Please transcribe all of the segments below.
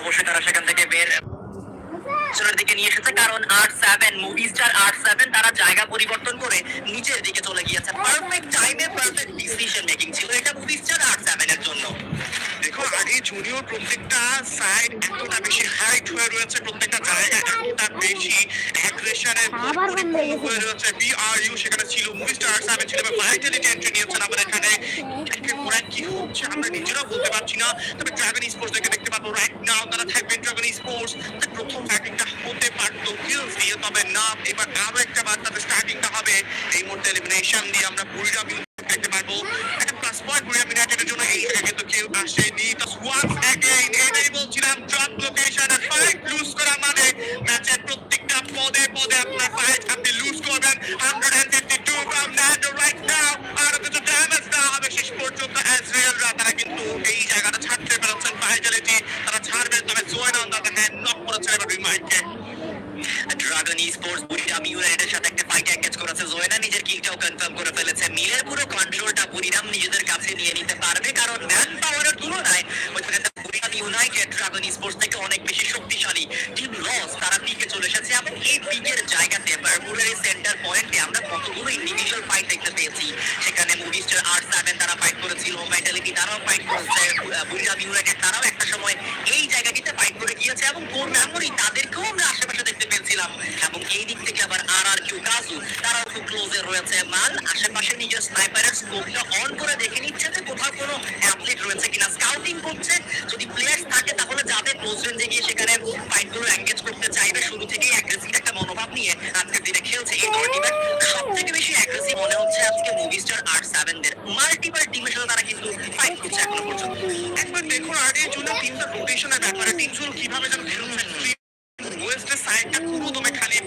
অবশ্যই তারা সেখান থেকে বের পিছনের দিকে নিয়ে এসেছে, কারণ R seven movie star R seven তারা জায়গা পরিবর্তন করে নিচের দিকে চলে গিয়েছে। পারফেক্ট টাইমে পারফেক্ট ডিসিশন মেকিং ছিল। এটা মুভি স্টার আর সেভেন এর জন্য। দেখো আগে জুনিয়র প্রত্যেকটা সাইড এতটা বেশি হাইট হয়ে রয়েছে প্রত্যেকটা জায়গা এতটা বেশি অ্যাগ্রেশনের হয়ে রয়েছে। বিআরইউ সেখানে ছিল মুভি স্টার সেভেন ছিল ভাইটালিটি এন্ট্রি নিয়েছেন আবার এখানে। একের কি হচ্ছে আমরা নিজেরাও বলতে পারছি না। তবে ড্রাগন স্পোর্টস দেখে দেখতে পাবো রাইট নাও তারা থাকবেন ড্রাগন স্পোর্টস প্রথম ব্যাটিংটা হতে পারতো হিলস দিয়ে তবে না এবার আরও একটা বার তাদের স্টার্টিংটা হবে। এই মুহূর্তে এলিমিনেশন দিয়ে আমরা বুড়িরা দেখতে পারব একটা প্লাস পয়েন্ট বুড়িরা ইউনাইটেডের জন্য এই জায়গায় কিন্তু কেউ আসেনি তো ওয়ান্স এটাই বলছিলাম ড্রপ লোকেশন আর ফাইট লুজ করা ম্যাচের প্রত্যেকটা পদে পদে আপনার ফাইট আপনি লুজ করবেন 152 ফ্রম ন্যান্ডো রাইট নাও আর কিছু ড্যামেজ না হবে শেষ পর্যন্ত অ্যাজরিয়ালরা তারা কিন্তু এই জায়গাটা ছাড়তে পেরেছেন ভাইটালিটি তারা ছাড়বেন তবে জোয়েন অন দ্য হ্যান্ড নক ড্রাগন স্পোর্টস বুড়িরাম ইউনাইটেডের সাথে একটা ফাইট এঙ্গেজ করেছে জোয়েনা নিজের কিলটাও কনফার্ম করে ফেলেছে মিলের পুরো কন্ট্রোলটা বুড়িরাম নিজেদের কাছে নিয়ে নিতে পারবে কারণ ম্যান পাওয়ারের তুলনায় ওইখানে বুড়িরাম ইউনাইটেড ড্রাগন স্পোর্টস থেকে অনেক বেশি শক্তিশালী। টিম লস তারা পিকে চলে এসেছে এবং এই পিকের জায়গাতে বারমুডার সেন্টার পয়েন্টে আমরা কতগুলো ইন্ডিভিজুয়াল ফাইট দেখতে পেয়েছি। সেখানে মুভিস্টার আর সেভেন তারা ফাইট করেছিল মেন্টালিটি তারাও ফাইট করেছে বুড়িরাম ইউনাইটেড তারাও একটা সময় এই জায়গাটিতে ফাইট করে গিয়েছে এবং কোর মেমোরি তাদেরকেও আমরা আশেপাশে দেখতে পেয়েছিলাম। এবং এই দিক থেকে আবার আর আর কিউ কাজু তারাও খুব ক্লোজে রয়েছে। মাল, আশেপাশে নিজের স্নাইপারের স্কোপটা অন করে দেখে নিচ্ছে যে কোথাও কোনো অ্যাথলিট রয়েছে কিনা। স্কাউটিং করছে যাবে গিয়ে সেখানে ফাইটগুলো এঙ্গেজ করতে চাইবে, শুরু থেকেই অ্যাগ্রেসিভ একটা মনোভাব নিয়ে আজকের দিনে খেলছে এই দল সব থেকে বেশি অ্যাগ্রেসিভ মনে হচ্ছে আজকে মুভিস্টার আর সেভেন দের মাল্টিপাল টিমের সাথে তারা কিন্তু ফাইট করছে এখনও পর্যন্ত। একবার দেখুন আগে জন্য টিমটা রোটেশনের ব্যাপারে। টিমগুলো কীভাবে যেন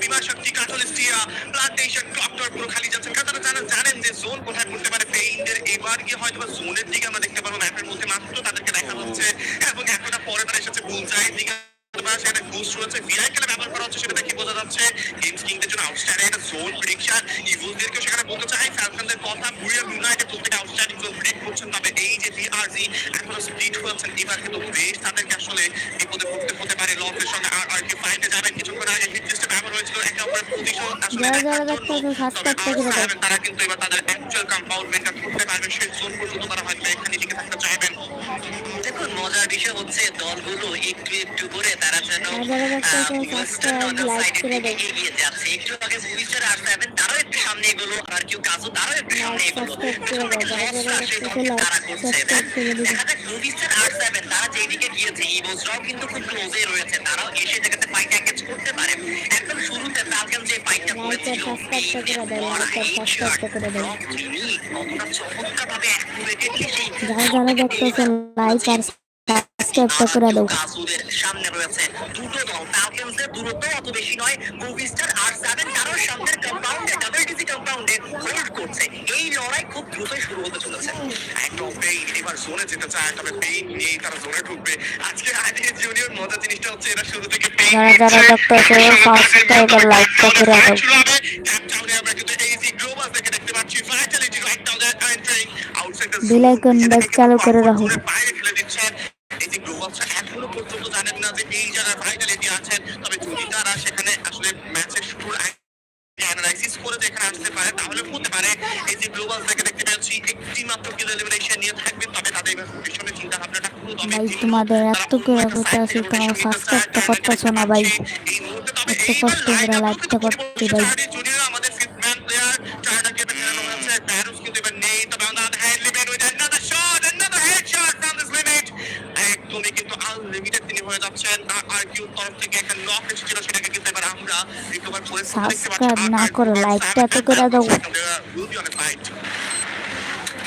বিমা শক্তি কাটলিস্টিয়া প্লান্টেশন ডক্টর পুরো খালি তারা জানেন যে জোন কোথায় করতে পারে। পেইন্টের এবার গিয়ে হয়তো জোনের দিকে আমরা দেখতে পারব ম্যাপের মধ্যে মাত্র তাদেরকে দেখা যাচ্ছে এবং এখনটা পরে তারা এসেছে সেখানে বুস্ট রয়েছে। ভিআই খেলা ব্যবহার করা হচ্ছে সেটা দেখে বোঝা যাচ্ছে গেমস কিংদের জন্য আউটস্ট্যান্ডিং একটা জোন প্রেডিকশন ইভুলদেরকেও সেখানে বলতে চাই ফ্যালকনদের কথা বুড়িয়া ইউনাইটেড প্রত্যেকে আউটস্ট্যান্ডিং জোন প্রেডিক্ট করছেন। তবে এই যে বিআরজি এখনও স্প্লিট হয়েছেন এবার কিন্তু বেশ তাদেরকে আসলে বিপদে পড়তে হতে পারে। লফের সঙ্গে আর আর কি ফাইটে যাবেন কিছুক্ষণ আগে হিট ব্যবহার হয়েছিল। একে অপরের প্রতিশোধ আসলে। তারা কিন্তু এবার তাদের অ্যাকচুয়াল কম্পাউন্ডমেন্টটা করতে পারবেন সেই জোন পর্যন্ত তারা হয়তো এখানে টিকে থাকতে মজার তারাও এসে জায়গাতে একদম শুরুতে যারা যারা দেখতেছেন লাইক আর সাবস্ক্রাইব করে দাও সামনে রয়েছে দুটো দল ফ্যালকনসের দূরত্ব অত বেশি নয় মুভিস্টার আর সেভেন কারোর সামনের কম্পাউন্ডে ডাবল ডিজি কম্পাউন্ডে হোল্ড করছে এই লড়াই খুব দ্রুতই শুরু হতে চলেছে একদম পেইন এবার জোনে যেতে চায় তবে পেইন নিয়েই তারা জোনে ঢুকবে আজকে আইডি জুনিয়র মজা জিনিসটা হচ্ছে এরা শুরু থেকে পেইন যারা যারা করে দাও চালু করে রাখো। বাইরে ফেলে দিচ্ছেন এই যে গ্লোবাল এখনও পর্যন্ত জানেন না যে এই জায়গায় ফাইনালিটি আছেন তবে যদি তারা সেখানে আসলে ম্যাচের শুরুর আগে অ্যানালাইসিস করে যেখানে আসতে পারে তাহলে হতে পারে এই যে গ্লোবাল থেকে দেখতে পাচ্ছি একটি মাত্র কিল এলিমিনেশন নিয়ে থাকবে তবে তাদের এবার পিছনে চিন্তা ভাবনাটা পুরো দমে ভাই। তোমাদের এত করে করতে তোমরা elimination subscribe তো করতেছো না, ভাই। এত কষ্ট করে line up like টা করে করতে, ভাই। আর না করে like তো করে দাও। will be on a fight.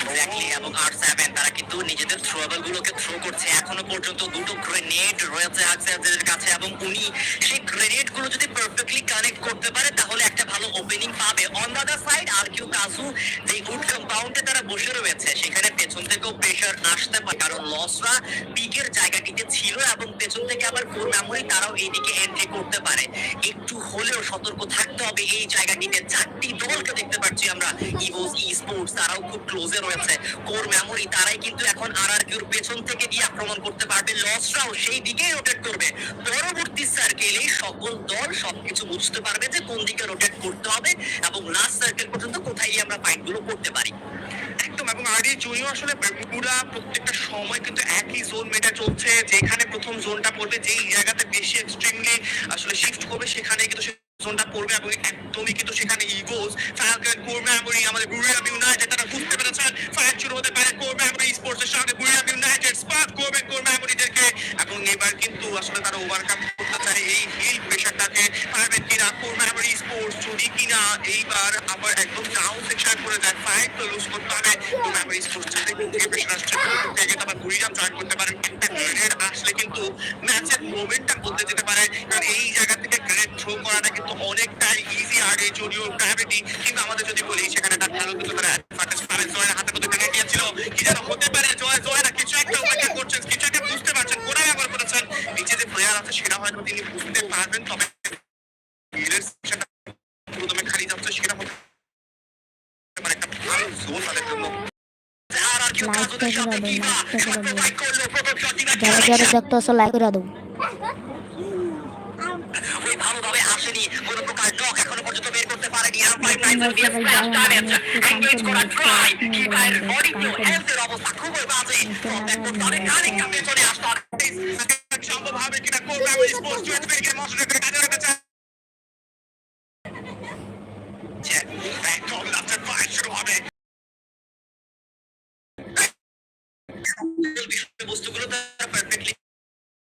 Exactly, এবং আর সেভেন তারা কিন্তু নিজেদের থ্রোবল গুলোকে থ্রো করছে এখনও পর্যন্ত দুটো গ্রেনেড রয়েছে আকসাদের কাছে এবং উনি সেই গ্রেনেডগুলো যদি পারফেক্টলি কানেক্ট করতে পারে, তাহলে একটা ভালো ওপেনিং পাবে। অন দা সাইড আর কিউ কাজু যে উড কম্পাউন্ডে তারা বসে রয়েছে, সেখানে পেছন থেকেও প্রেশার আসতে পারে, কারণ লসরা পিকের জায়গাটিতে ছিল এবং পেছন থেকে আবার কোর মেমোরি তারাও এইদিকে এন্ট্রি করতে পারে। একটু হলেও সতর্ক থাকতে হবে এই জায়গাটিতে। চারটি দলকে দেখতে পাচ্ছি আমরা ইভোস ই স্পোর্টস তারাও খুব ক্লোজে রয়েছে। কোর মেমোরি তারাই কিন্তু এখন আর আর কিউর পেছন থেকে গিয়ে আক্রমণ করতে পারবে। লসরাও সেই দিকেই রোটেট করবে। পরবর্তী সার্কেলে সকল দল সবকিছু বুঝতে পারবে যে কোন দিকে রোটেট করতে হবে এবং লাস্ট সার্কেল পর্যন্ত কোথায় আমরা ফাইটগুলো করতে পারি। একদম, এবং আরডি জুনিও আসলে পুরা প্রত্যেকটা সময় কিন্তু একই জোন মেটা চলছে, যেখানে প্রথম জোনটা পড়বে, যেই জায়গাতে বেশি এক্সট্রিমলি আসলে শিফট করবে সেখানে কিন্তু জোনটা পড়বে, এবং একদমই কিন্তু সেখানে ইগোস ফালকন করবে এবং আমাদের বুরিয়াম ইউনাইটেড তারা বুঝতে পেরেছেন ফাইট শুরু হতে পারে কোর মেমোরি স্পোর্টস এর সঙ্গে বুরিয়াম ইউনাইটেড স্পার্ক করবে কোর মেমোরিদেরকে এবং এবার কিন্তু আসলে তারা ওভারকাম করতে চায় এই হিল প্রেশারটাকে পারবেন কিনা কোর মেমোরি স্পোর্টস যদি কিনা এইবার আবার একদম সেকশন করে তো লুজ করতে হবে। কোর স্পোর্টস থেকে প্রেশার আসছে থেকে জয়েন করতে পারেন একটা গ্রেড আসলে কিন্তু ম্যাচের মোমেন্টটা বলতে যেতে পারে। কারণ এই জায়গা থেকে গ্রেড থ্রো করাটা কিন্তু অনেকটাই ইজি আগে যদিও গ্র্যাভিটি কিন্তু আমাদের যদি বলি সেখানে তার ভালো কিছু তারা অ্যাডভান্টেজ পাবে। জয়ের হাতে মধ্যে গ্রেড দিয়েছিল কি যেন হতে পারে জয় জয় না কিছু একটা অপেক্ষা করছেন কিছু একটা বুঝতে পারছেন কোথায় ব্যবহার করেছেন। নিচে যে প্লেয়ার আছে সেটা হয়তো তিনি বুঝতে পারবেন তবে হিলের সেকশনটা প্রথমে খালি যাচ্ছে সেটা হতে পারে একটা ভালো জোন তাদের জন্য আর আর কিউ Like কাজের সাথে করে কিবা দেবেন, like করে দেবেন। ফাইট করল প্রথম শটটি যারা যারা দেখতে আসো লাইক করে করা হেলথের অবস্থা খুবই বাজে একদম তাদের খানিকটা পেছনে আসতে সম্ভব হবে কিনা কোর মেমোরি স্পোর্টস টু এক্সপেরিকে মশলাকে কাজে লাগাতে চায় একদম লাস্টের ফাইট শুরু বিষয়বস্তুগুলো তারা পারফেক্টলি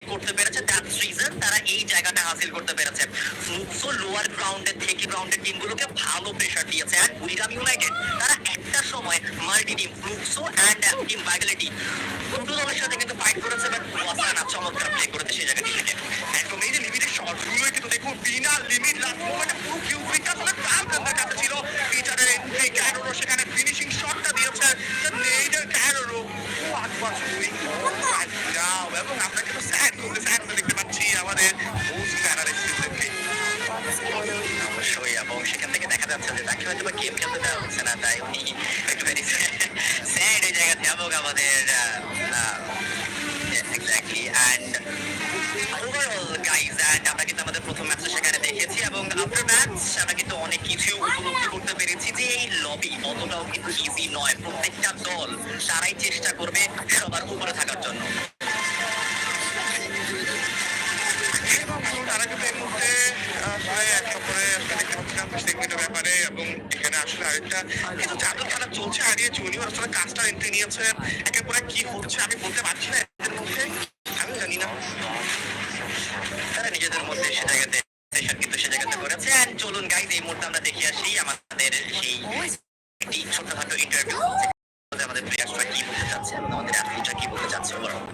করতে পেরেছে। দ্যাটস রিজন তারা এই জায়গাটা হাসিল করতে পেরেছে। ফ্লুক্সো লোয়ার গ্রাউন্ডের থেকে গ্রাউন্ডের টিমগুলোকে ভালো প্রেশার দিয়েছে। আর বুড়িরাম ইউনাইটেড তারা একটা সময় multi team Fluxo and team vitality দুটো দলের সাথে কিন্তু ফাইট করেছে বাট ওয়াসানা চমৎকার প্লে করেছে সেই জায়গাটি থেকে একদম এই যে লিমিটের শটগুলোই কিন্তু দেখুন বিনা লিমিট লাস্ট মোমেন্টে পুরো কিউবিকটা আসলে ফালকনদের কাছে ছিল। পিটারের এন্ট্রি ক্যারোরো সেখানে ফিনিশিং শটটা দিয়েছে। নেইডার ক্যারোরো ও দেখতে পাচ্ছি আমাদের অবশ্যই এবং সেখান থেকে দেখা যাচ্ছে যে তাকে হয়তো গেম খেলতে দেওয়া হচ্ছে না তাই উনি একটুখানি স্যাড এই জায়গাতে এবং আমাদের exactly and overall guys and আমরা আমাদের প্রথম ম্যাচটা আফটার ম্যাচ আমরা কিন্তু অনেক কিছু উপলব্ধি করতে পেরেছি যে এই লবি অতটাও কিন্তু ইজি নয়। প্রত্যেকটা দল তারাই চেষ্টা করবে সবার উপরে থাকার জন্য। তারা কিন্তু এই মুহূর্তে আসলে এক নম্বরে দেখতে পাচ্ছিলাম সেগমেন্টের ব্যাপারে এবং এখানে আসলে আরেকটা কিছু জাদু খেলা চলছে আরিয়া জুনিয়র আসলে কাজটা নিয়েছে। একের পরে কি হচ্ছে আমি বলতে পারছি না এদের মধ্যে। আমি জানি না। তারা নিজেদের মধ্যে সে জায়গাতে সেশন কিন্তু সে জায়গাতে করেছে And চলুন গাইজ এই মুহূর্তে আমরা দেখে আসি আমাদের সেই একটি ছোটখাটো ইন্টারভিউ আমাদের প্লেয়ার্সরা কি বলতে চাচ্ছে এবং আমাদের অ্যাথলিটরা কি বলতে চাচ্ছে ওভারঅল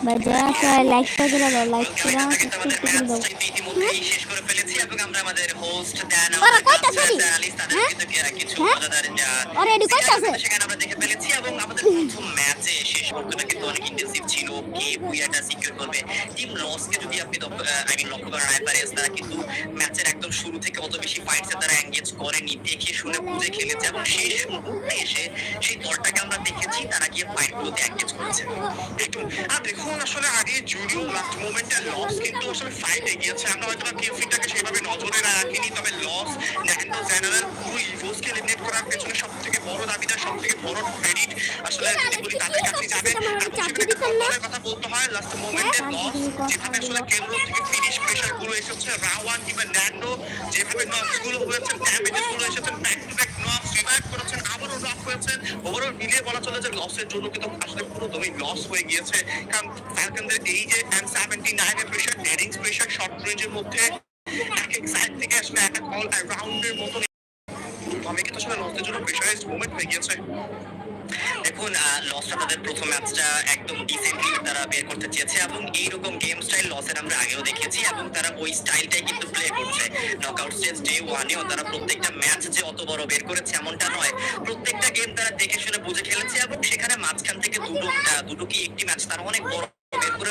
ভাই যারা লাইক করে দাও লাইক করে দাও কিন্তু সাবস্ক্রাইব আমাদের করে দাও ম্যাচটা ইতিমধ্যেই শেষ করে ফেলেছি এবং আমরা আমাদের হোস্ট দেন ওরা কয়টা হ্যাঁ? হ্যাঁ? এডি কয়টা আছে? সেখানে আমরা দেখে ফেলেছি এবং আমাদের প্রথম ম্যাচে আইপারেস তারা গিয়ে ফাইটগুলোতে এঙ্গেজ করেছে। আর দেখুন আসলে আগে জুনিয়র লাস্ট মোমেন্টে লস কিন্তু আসলে ফাইটে গিয়েছে। আমরা হয়তো সেভাবে নজরে রাখিনি, তবে লস জেনারেল পুরো ইভোসকে এলিমিনেট করার সব থেকে বড় সব থেকে বড় ক্রেডিট আসলে যদি বলি তাদের কাছে যাবে একটা কথা বলতে হয়। লাস্ট মোমেন্টে লস যেভাবে আসলে কেন্দ্র থেকে ফিনিশ প্রেশারগুলো এসেছে রাওয়ান কিংবা ন্যান্ডো যেভাবে নকসগুলো হয়েছে ড্যামেজেসগুলো এসেছে back to back rocks revive করেছেন আবারও রক হয়েছেন ওভারঅল মিলিয়ে বলা চলে যে লসের জন্য কিন্তু আসলে পুরোদমই লস হয়ে গিয়েছে। কারণ ফ্যালকনদের এই যে এম সেভেন্টি নাইনের প্রেশার ডেরিংস প্রেশার শর্ট রেঞ্জের মধ্যে এক এক সাইড থেকে আসলে এক এক অল রাউন্ডের মতন আমি কিন্তু আসলে লসের জন্য প্রেশারাইজড মোমেন্ট হয়ে গিয়েছে। দেখুন লসটা তাদের প্রথম ম্যাচটা একদম ডিসেন্টলি তারা বের করতে চেয়েছে এবং এইরকম গেম স্টাইল লসের আমরা আগেও দেখেছি এবং তারা ওই স্টাইলটাই কিন্তু প্লে করছে। নকআউট স্টেজ ডে ওয়ানেও তারা প্রত্যেকটা ম্যাচ যে অত বড় বের করেছে এমনটা নয়। প্রত্যেকটা গেম তারা দেখে শুনে বুঝে খেলেছে এবং সেখানে মাঝখান থেকে দুটো দুটো কি একটি ম্যাচ তারা অনেক বড় বের করে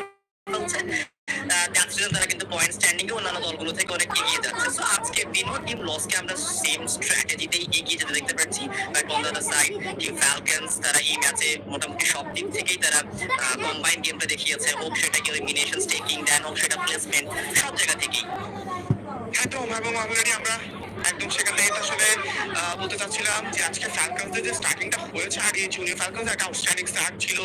জন্য তারা কিন্তু পয়েন্ট স্ট্যান্ডিং এ অন্যান্য দলগুলো থেকে অনেক এগিয়ে যাচ্ছে। সো আজকে দিনও টিম লসকে আমরা সেম স্ট্র্যাটেজিতেই এগিয়ে যেতে দেখতে পাচ্ছি। তারা এই ম্যাচে মোটামুটি সব দিক থেকেই তারা কম্বাইন গেমটা দেখিয়েছে। হোক সেটা এলিমিনেশন স্টেকিং দেন হোক সেটা প্লেসমেন্ট সব জায়গা থেকেই। একদম, এবং অলরেডি আমরা একদম সেখান থেকে আসলে বলতে চাচ্ছিলাম যে আজকে ফ্যালকনসের যে স্টার্টিংটা হয়েছে এই জুনিয়র ফ্যালকনস একটা আউটস্ট্যান্ডিং স্টার্ট ছিল।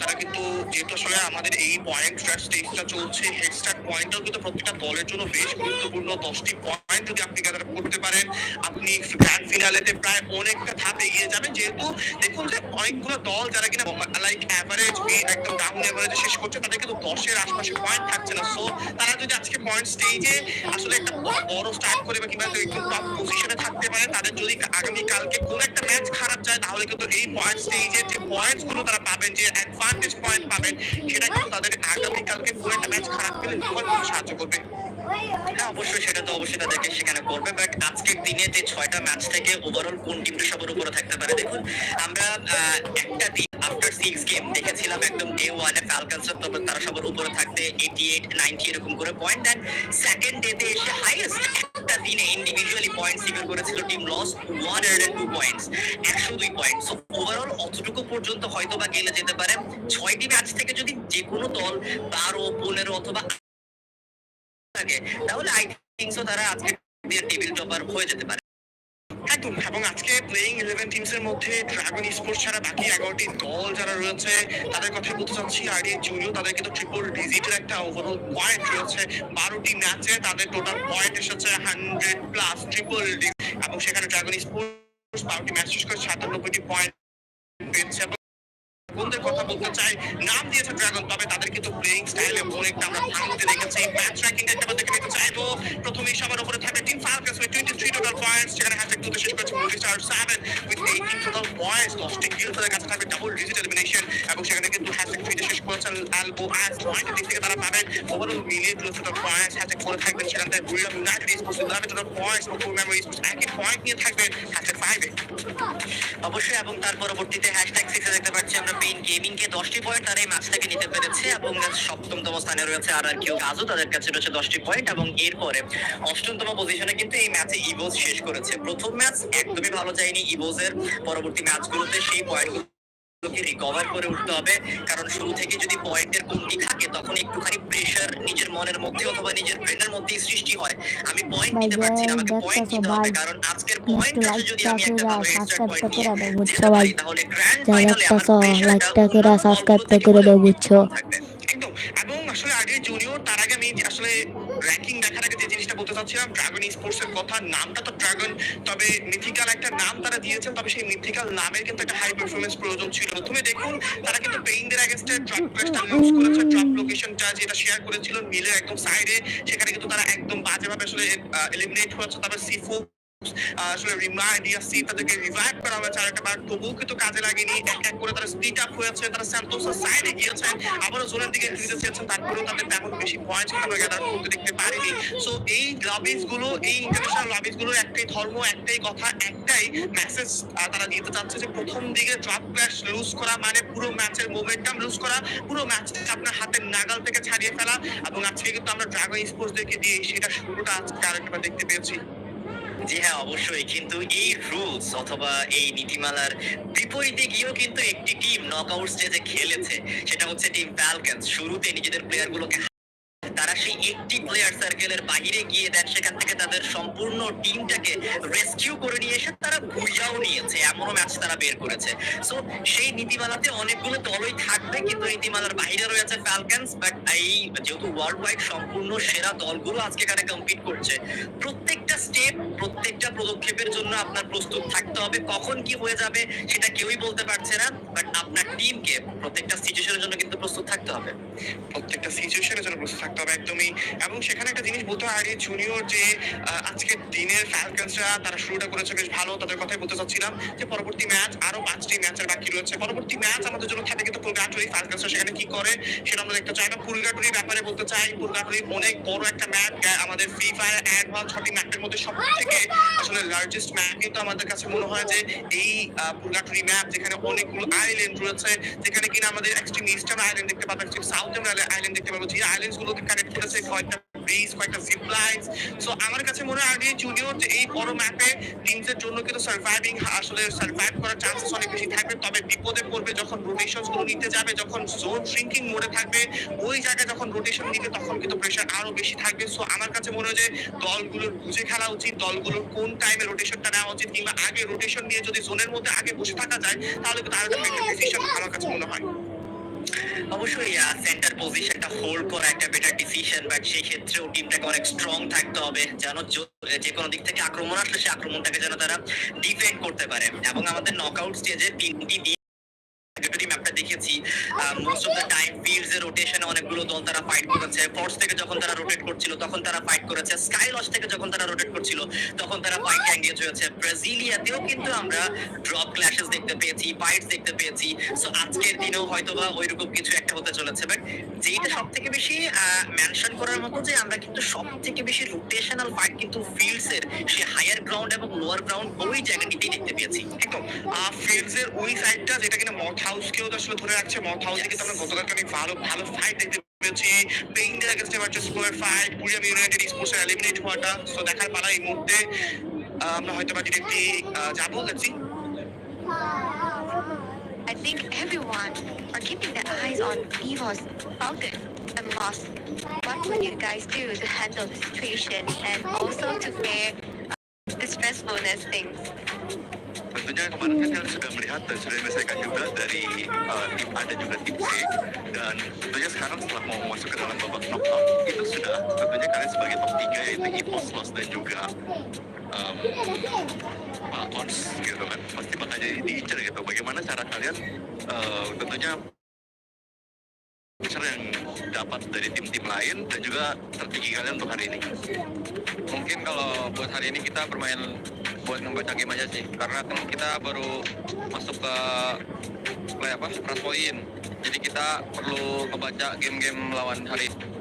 তারা কিন্তু যেহেতু আসলে আমাদের এই পয়েন্ট স্টেজটা চলছে হেড স্টার্ট পয়েন্টটাও কিন্তু প্রত্যেকটা দলের জন্য বেশ গুরুত্বপূর্ণ। দশটি পয়েন্ট যদি আপনি গ্যাদার করতে পারেন। আপনি গ্র্যান্ড ফিনালেতে প্রায় অনেকটা ধাপ এগিয়ে যাবেন। যেহেতু দেখুন যে অনেকগুলো দল যারা কিনা লাইক অ্যাভারেজ একদম ডাউন অ্যাভারেজে শেষ করছে, তাদের কিন্তু দশের আশপাশে পয়েন্ট থাকছে না। সো তারা যদি আজকে পয়েন্ট স্টেজে আসলে একটা বড় স্টার্ট করে বা কিংবা একটু টপ পজিশনে থাকতে পারে, তাদের যদি আগামী কালকে কোন একটা ম্যাচ খারাপ যায়, তাহলে কিন্তু এই পয়েন্ট স্টেজে যে পয়েন্টসগুলো তারা পাবেন, যে অ্যাডভান্টেজ পয়েন্ট পাবেন, সেটা কিন্তু তাদের আগামী কালকে কোন একটা ম্যাচ খারাপ গেলে সাহায্য করবে। হ্যাঁ অবশ্যই সেটা তো অবশ্যই তাদেরকে সেখানে করবে বাট আজকের দিনে যে ছয়টা ম্যাচ থেকে ওভারঅল কোন টিমটা সবার উপরে থাকতে পারে দেখুন, আমরা একটা দিন আফটার সিক্স গেম দেখেছিলাম একদম ডে ওয়ানে তবে তারা সবার উপরে থাকতে এইটি এইট নাইনটি এরকম করে পয়েন্ট সেকেন্ড এসে হাইয়েস্ট একটা দিনে ইন্ডিভিজুয়ালি পয়েন্ট সিকিউর করেছিল team loss one hundred two points একশো দুই পয়েন্ট সো ওভারঅল অতটুকু পর্যন্ত হয়তো বা গেলে যেতে পারে। ছয়টি ম্যাচ থেকে যদি যে কোনো দল বারো, পনেরো অথবা থাকে। তাহলে আই থিঙ্ক সো তারা আজকে টেবিল টপার হয়ে যেতে পারে। একদম, এবং আজকে প্লেইং ইলেভেন টিমস এর মধ্যে ড্রাগন স্পোর্টস ছাড়া বাকি এগারোটি দল যারা রয়েছে, তাদের কথা বলতে চাচ্ছি এই জুনিও তাদের কিন্তু ট্রিপল ডিজিটের একটা ওভারঅল পয়েন্ট রয়েছে। বারোটি ম্যাচে তাদের টোটাল পয়েন্ট এসেছে হান্ড্রেড প্লাস ট্রিপল এবং সেখানে ড্রাগন স্পোর্টস বারোটি ম্যাচ শেষ করে সাতানব্বইটি পয়েন্ট পেয়েছে। বন্ধুদের কথা বলতে চাই। নাম দিয়েছে ড্রাগন, তবে তাদের কিন্তু প্লেইং স্টাইলে অনেকটা আমরা ভাঙতে দেখেছি। ম্যাচ র্যাঙ্কিং একটা দেখে নিতে চাইব। প্রথমেই সবার উপরে থাকবে team falcons with 23 total points সেখানে হ্যাশট্যাগ টুতে শেষ করেছে movie star 7 with 18 total points 10টি কিল তাদের কাছে থাকবে ডাবল ডিজিট এলিমিনেশন এবং সেখানে কিন্তু হ্যাশট্যাগ থ্রিতে শেষ করেছেন অ্যালবো অ্যাস পয়েন্ট দিক থেকে তারা পাবেন ওভারঅল মিলিয়ে টোটাল পয়েন্টস হ্যাশট্যাগ ফোরে থাকবেন সেখানে তাদের Buriram United sports 11 total points full memory একই পয়েন্ট নিয়ে থাকবেন হ্যাশট্যাগ 5 এ। অবশ্যই, এবং তার পরবর্তীতে হ্যাশট্যাগ সিক্সে দেখতে পাচ্ছি আমরা পেইন গেমিং কে দশটি পয়েন্ট তারা এই ম্যাচ থেকে নিতে পেরেছে এবং সপ্তমতম স্থানে রয়েছে আর আর কেউ কাজও তাদের কাছে রয়েছে দশটি পয়েন্ট এবং এরপরে অষ্টমতম পজিশনে কিন্তু এই ম্যাচে ইভোজ শেষ করেছে। প্রথম ম্যাচ একদমই ভালো যায়নি ইভোজের পরবর্তী ম্যাচগুলোতে সেই পয়েন্ট রিকভার করে উঠতে হবে। কারণ শুরু থেকে যদি পয়েন্টের কমতি থাকে তখন একটুখানি প্রেশার নিজের মনের মধ্যে অথবা নিজের ব্রেনের মধ্যে সৃষ্টি হয়। আমি পয়েন্ট নিতে পারছি না আমাকে পয়েন্ট নিতে হবে। কারণ আজকের পয়েন্ট আছে যদি আমি একটা ভালো করে এক্সট্রা পয়েন্ট নিয়ে যেতে পারি তাহলে গ্র্যান্ড ফাইনালে আমার প্রেশারটা লাইকটা করে সাবস্ক্রাইবটা করে দাও বুঝছ? একদম এবং আসলে আগে জুনিয়র তার আগে আমি আসলে র্যাঙ্কিং দেখার আগে যে জিনিসটা বলতে চাচ্ছিলাম ড্রাগন স্পোর্টস এর কথা, নামটা তো ড্রাগন তবে মিথিক্যাল একটা নাম তারা দিয়েছেন, তবে সেই মিথিক্যাল নামের কিন্তু একটা হাই পারফরমেন্স প্রয়োজন ছিল। প্রথমে দেখুন, তারা কিন্তু পেইনদের অ্যাগেন্স্টে ড্রপ প্লেসটা লুজ করেছে ড্রপ লোকেশনটা যেটা শেয়ার করেছিল মিলের একদম সাইডে সেখানে কিন্তু তারা একদম বাজেভাবে আসলে এলিমিনেট হয়েছে। তবে সিফু আসলে রিমাইন্ড ইয়াসি তাদেরকে রিভাইভ করা হয়েছে আর তবুও কিন্তু কাজে লাগেনি। এক এক করে তারা আপ হয়েছে, তারা স্যান্টোসের সাইডে গিয়েছে। আবারও জোনের দিকে চেয়েছেন তারপরেও তাদের তেমন বেশি পয়েন্ট দেখতে সো এই লবিজগুলো, এই ইন্টারন্যাশনাল লবিজ একটাই ধর্ম, একটাই কথা, একটাই মেসেজ তারা দিতে চাচ্ছে যে প্রথম দিকে ড্রপ ক্লাস লুজ করা মানে পুরো ম্যাচের মোমেন্টাম লুজ করা, পুরো ম্যাচটা আপনার হাতের নাগাল থেকে ছাড়িয়ে ফেলা। এবং আজকে কিন্তু আমরা ড্রাগন স্পোর্টস দেখে দিয়ে সেটা শুরুটা আজকে আরেকবার দেখতে পেয়েছি। জি হ্যাঁ অবশ্যই। কিন্তু এই রুলস অথবা এই নীতিমালার বিপরীতে গিয়েও কিন্তু একটি টিম নকআউট স্টেজে খেলেছে, সেটা হচ্ছে টিম ফ্যালকনস শুরুতে নিজেদের প্লেয়ার গুলোকে তারা সেই একটি প্লেয়ার সার্কেলের বাইরে গিয়ে দেন, সেখান থেকে তাদের সম্পূর্ণ টিমটাকে রেস্কিউ করে নিয়ে এসে তারা বুঝাও নিয়েছে। এমনও ম্যাচ তারা বের করেছে। সো সেই নীতিমালাতে অনেকগুলো দলই থাকবে, কিন্তু নীতিমালার বাইরে রয়েছে ফ্যালকনস বাট এই যেহেতু ওয়ার্ল্ড ওয়াইড সম্পূর্ণ সেরা দলগুলো আজকে এখানে কম্পিট করছে, প্রত্যেকটা স্টেপ প্রত্যেকটা পদক্ষেপের জন্য আপনার প্রস্তুত থাকতে হবে। কখন কি হয়ে যাবে সেটা কেউই বলতে পারছে না বাট আপনার টিমকে প্রত্যেকটা সিচুয়েশনের জন্য কিন্তু প্রস্তুত থাকতে হবে। প্রত্যেকটা সিচুয়েশনের জন্য প্রস্তুত থাকতে হবে একদমই। এবং সেখানে একটা জিনিস বলতে হয় জুনিয়র যে আজকের দিনের ফ্যালকনসরা তারা শুরুটা করেছে বেশ ভালো, তাদের কথাই বলতে চাচ্ছিলাম যে পরবর্তী ম্যাচ আরও পাঁচটি ম্যাচের বাকি রয়েছে। পরবর্তী ম্যাচ আমাদের জন্য থাকে কিন্তু পুরগাটুরি ফ্যালকনসরা সেখানে কি করে সেটা আমরা দেখতে চাই। না পুরগাটুরির ব্যাপারে বলতে চাই পুরগাটুরি অনেক বড় একটা ম্যাচ আমাদের ফ্রি ফায়ার অ্যাড হওয়া ছটি ম্যাপের মধ্যে সব থেকে আসলে লার্জেস্ট ম্যাপ কিন্তু আমাদের কাছে মনে হয় যে এই পুরগাটুরি ম্যাপ যেখানে অনেকগুলো আইল্যান্ড রয়েছে, যেখানে কিনা আমাদের এক্সট্রিম ইস্টার্ন আইল্যান্ড দেখতে পাবো এক্সট্রিম সাউথ আইল্যান্ড দেখতে পাবো, যে আইল্যান্ডস গুলোকে কানেক্ট করেছে কয়েকটা ব্রিজ কয়েকটা জিপ লাইন্স সো আমার কাছে মনে হয় যে জুনিয়র যে এই বড় ম্যাপে টিমসের জন্য কিন্তু সার্ভাইভিং আসলে সার্ভাইভ করার চান্সেস অনেক বেশি থাকবে। তবে বিপদে পড়বে যখন রোটেশনসগুলো নিতে যাবে, যখন জোন শ্রিঙ্কিং মোডে থাকবে, ওই জায়গায় যখন রোটেশন নিবে তখন কিন্তু প্রেশার আরও বেশি থাকবে। সো আমার কাছে মনে হয় যে দলগুলোর বুঝে খেলা উচিত, দলগুলোর কোন টাইমে রোটেশনটা নেওয়া উচিত, কিংবা আগে রোটেশন নিয়ে যদি জোনের মধ্যে আগে বসে থাকা যায়, তাহলে কিন্তু আরও একটা ডিসিশন আমার কাছে মনে হয়। অবশ্যই সেন্টার পজিশনটা হোল্ড করা একটা বেটার ডিসিশন বাট সেই ক্ষেত্রেও টিমটাকে অনেক স্ট্রং থাকতে হবে, যেন যে কোনো দিক থেকে আক্রমণ আসলে সেই আক্রমণটাকে যেন তারা ডিফেন্ড করতে পারে। এবং আমাদের নকআউট স্টেজে তিনটি দেখেছি। Most of the time fields এর রোটেশনে অনেকগুলো দল তারা ফাইট করেছে। ফোর্স থেকে যখন তারা রোটেট করছিল, তখন তারা ফাইট করেছে। স্কাই লস থেকে যখন তারা রোটেট করছিল, তখন তারা ফাইট এঙ্গেজ হয়েছে। ব্রাজিলিয়াতেও কিন্তু আমরা ড্রপ ক্ল্যাশেস দেখতে পেয়েছি ফাইটস দেখতে পেয়েছি। সো আজকের দিনেও হয়তোবা ওইরকম কিছু একটা হতে চলেছে। বাট যেটা সব থেকে বেশি মেনশন করার মতো যে আমরা কিন্তু সব থেকে বেশি রোটেশনাল ফাইট কিন্তু ফিল্ডস এর, সে হায়ার গ্রাউন্ড এবং লোয়ার গ্রাউন্ড ওই জায়গাটিতেই দেখতে পেয়েছি। একদম। ফিল্ডস এর ওই সাইডটা যেটা কিনা মথ হাউস কেও আসলে ধরে রাখছে মথ হাউসে কিন্তু আমরা গতকালকে অনেক ভালো ভালো ফাইট দেখতে পেয়েছি। পেইন্টের against square fight Buriram United sports eliminate হওয়াটা। সো দেখার পালা এই মুহূর্তে আমরা হয়তো বা ডিরেক্টলি যাব। Let's I think everyone are keeping their eyes on Evo's Falcon and Moss. What will you guys do to handle the situation and also to bear the stressfulness things? Tentunya kemarin kan kalian sudah melihat dan sudah diselesaikan juga dari uh, tim A dan juga tim C. Dan tentunya sekarang setelah mau masuk ke dalam babak knockout itu sudah tentunya kalian sebagai top 3 yaitu Evos, Lost dan juga um, Ons gitu kan. Pasti bakal jadi diincar gitu. Bagaimana cara kalian uh, tentunya dapat dari tim-tim lain dan juga strategi kalian untuk hari ini? Mungkin kalau buat hari ini kita bermain buat membaca game aja sih. Karena kan kita baru masuk ke play apa? Press point. Jadi kita perlu kebaca game-game lawan hari ini.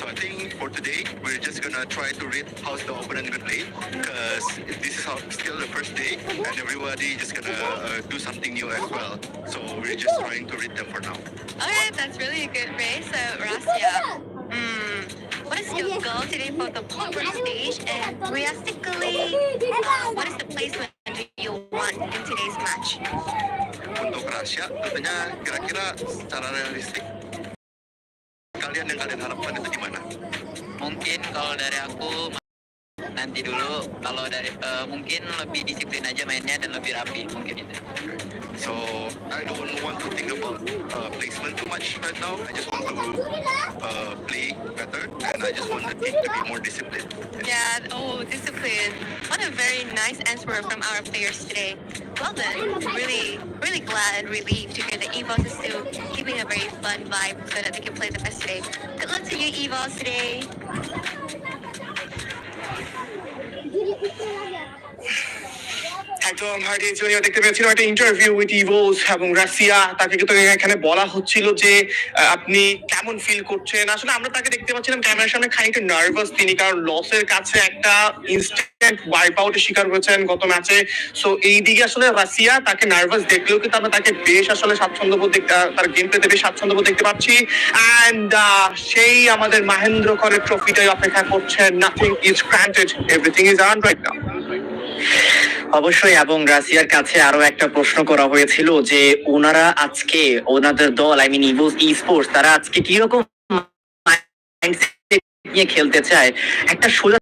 So I think for today we're just gonna try to read how's the opponent gonna play because this is how, still the first day and everybody just gonna uh, do something new as well. So we're just trying to read them for now. Alright, that's really a good race. So, Rasya, hmm, what is your goal today for the poker stage? And realistically, what is the placement do you want in today's match? Untuk rahasia tentunya kira-kira secara realistik kalian yang kalian harapkan itu di mana? mungkin kalau dari aku nanti dulu kalau dari eh, mungkin lebih disiplin aja mainnya dan lebih rapi mungkin itu So I don't want to think about uh, placement too much right now. I just want to uh, play better and I just want the team to be more disciplined. Yeah, oh, discipline. What a very nice answer from our players today. Well done. Really, really glad and relieved to hear that EVOS is still keeping a very fun vibe so that they can play the best today. Good luck to you, EVOS, today. একদম hardy junior দেখতে পেয়েছিলাম একটা interview with ইভোস এবং Russia তাকে কিন্তু এখানে বলা হচ্ছিল যে আপনি কেমন ফিল করছেন? আসলে আমরা তাকে দেখতে পাচ্ছিলাম ক্যামেরার সামনে খানিকটা নার্ভাস তিনি, কারণ লসের কাছে একটা ইনস্ট্যান্ট ওয়াইপ আউটের শিকার হয়েছেন গত ম্যাচে সো এই দিকে আসলে রাশিয়া তাকে নার্ভাস দেখলেও কিন্তু আমরা তাকে বেশ আসলে স্বাচ্ছন্দ্য বোধ তার গেম প্লেতে বেশ স্বাচ্ছন্দ্য বোধ দেখতে পাচ্ছি। অ্যান্ড সেই আমাদের মাহেন্দ্র করের ট্রফিটাই অপেক্ষা করছেন। Nothing is granted everything is earn right now অবশ্যই, এবং রাশিয়ার কাছে আরও একটা প্রশ্ন করা হয়েছিল যে ওনারা আজকে, ওনাদের দল আই মিন ইভোস ই স্পোর্টস তারা আজকে কীরকম নিয়ে খেলতে চায়? একটা সোজা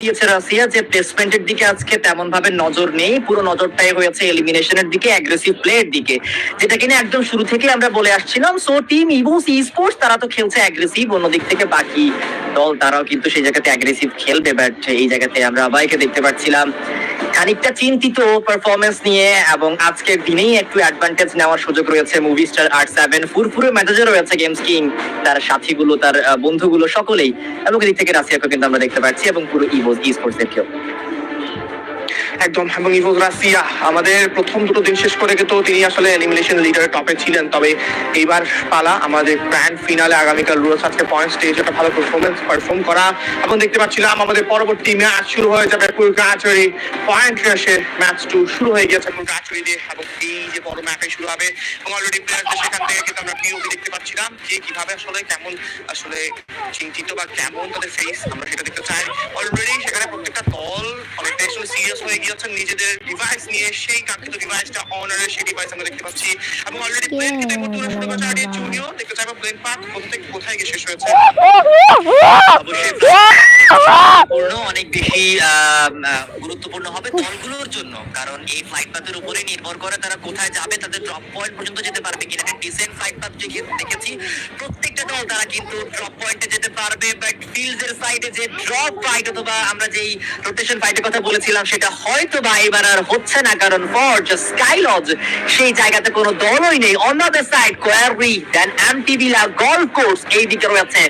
দিয়েছে রাশিয়া যে প্লেসমেন্টের দিকে আজকে তেমন ভাবে নজর নেই, পুরো নজরটাই হয়েছে এলিমিনেশনের দিকে অ্যাগ্রেসিভ প্লের দিকে, যেটা কিনা একদম শুরু থেকে আমরা বলে আসছিলাম। So team Evos E sports তারা তো খেলছে অ্যাগ্রেসিভ অন্যদিক থেকে বাকি দল, তারাও কিন্তু সেই জায়গাতে অ্যাগ্রেসিভ খেলবে বাট এই জায়গাতে আমরা আবাইকে দেখতে পাচ্ছিলাম। খানিকটা চিন্তিত পারফরমেন্স নিয়ে এবং আজকের দিনেই একটু অ্যাডভান্টেজ নেওয়ার সুযোগ রয়েছে মুভি স্টার আর সেভেন ফুরফুরে মেজাজে রয়েছে গেমস কিং তার সাথীগুলো, তার বন্ধুগুলো সকলেই। এবং এদিক থেকে রাশিয়াকে কিন্তু আমরা দেখতে পাচ্ছি এবং পুরো ইভোজ ই স্পোর্টস দেরকেও একদম। এবং ইভোজ রাশিয়া আমাদের প্রথম দুটো দিন শেষ করে কিন্তু তিনি আসলে এলিমিনেশন লিডার টপে ছিলেন। তবে এইবার পালা, আমাদের গ্র্যান্ড ফিনালে আগামীকাল রয়েছে আজকে পয়েন্ট স্টেজ একটা ভালো পারফরমেন্স পারফর্ম করা। এবং দেখতে পাচ্ছিলাম, আমাদের পরবর্তী ম্যাচ শুরু হয়ে যাবে কুলকাচুরি পয়েন্ট রেসে ম্যাচ টু শুরু হয়ে গেছে কুলকাচুরি দিয়ে এবং এই যে বড় ম্যাপে শুরু হবে, এবং অলরেডি প্লেয়ারদের সেখান থেকে কিন্তু আমরা পিওভি দেখতে পাচ্ছিলাম যে কীভাবে আসলে কেমন আসলে চিন্তিত বা কেমন তাদের ফেস আমরা সেটা দেখতে চাই। অলরেডি সেখানে প্রত্যেকটা দল অনেকটা আসলে সিরিয়াস হয়ে নিজেদের ডিভাইস নিয়ে সেই কাঙ্ক্ষিত ডিভাইসটা অনারের সেই ডিভাইস আমরা দেখতে পাচ্ছি। এবং অলরেডি প্লেন মুহূর্তে শুরু করেছে আর জুনিয়র দেখতে চাইব প্লেন পাথ কোথায় কোথায় গিয়ে শেষ হয়েছে? গুরুত্বপূর্ণ অনেক বেশি গুরুত্বপূর্ণ হবে দলগুলোর জন্য কারণ এই ফ্লাইট পাথের উপরে নির্ভর করে তারা কোথায় যাবে তাদের ড্রপ পয়েন্ট পর্যন্ত যেতে পারবে কিনা। একটা ডিসেন্ট ফ্লাইট পাথ দেখেছি প্রত্যেকটা দল তারা কিন্তু ড্রপ পয়েন্টে যেতে পারবে বাট ফিল্ডস এর সাইডে যে ড্রপ ফাইট অথবা আমরা যেই রোটেশন ফাইটের কথা বলেছিলাম সেটা হয়তো বা এবার আর হচ্ছে না, কারণ ফর্জ স্কাইলজ সেই জায়গাতে কোনো দলই নেই। On the side quarry then এমটিভিলা golf course এই দিকে রয়েছে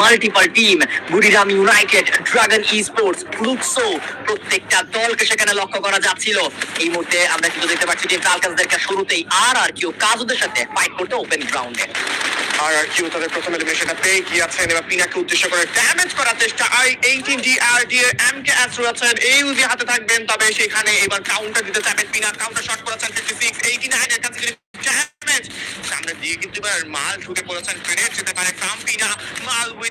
multiple team Buriram United dragon E sports Fluxo প্রত্যেকটা দলকে সেখানে লক্ষ্য করা যাচ্ছিল। এই মুহূর্তে আমরা কিন্তু দেখতে পাচ্ছি যে কালকাসদেরকে শুরুতেই আর আর কেউ কাজুদের সাথে ফাইট করতে ওপেন গ্রাউন্ডে আর আর কিউ তাদের প্রথম এলিমিনেশনটা পেয়ে গিয়েছেন, এবার পিনাকে উদ্দেশ্য করে ড্যামেজ করার চেষ্টা। আর এইটিন ডি আর ডি এম কে এস রয়েছেন। এই উজি হাতে থাকবেন, তবে সেখানে এবার কাউন্টার দিতে চাবেন পিনা। কাউন্টার শট করেছেন ফিফটি সিক্স এইটি নাইন এর ড্যামেজ সামনে দিয়ে কিন্তু এবার মাল ঢুকে পড়েছেন গ্রেনেড যেতে পারে কাম পিনা। মাল উইথ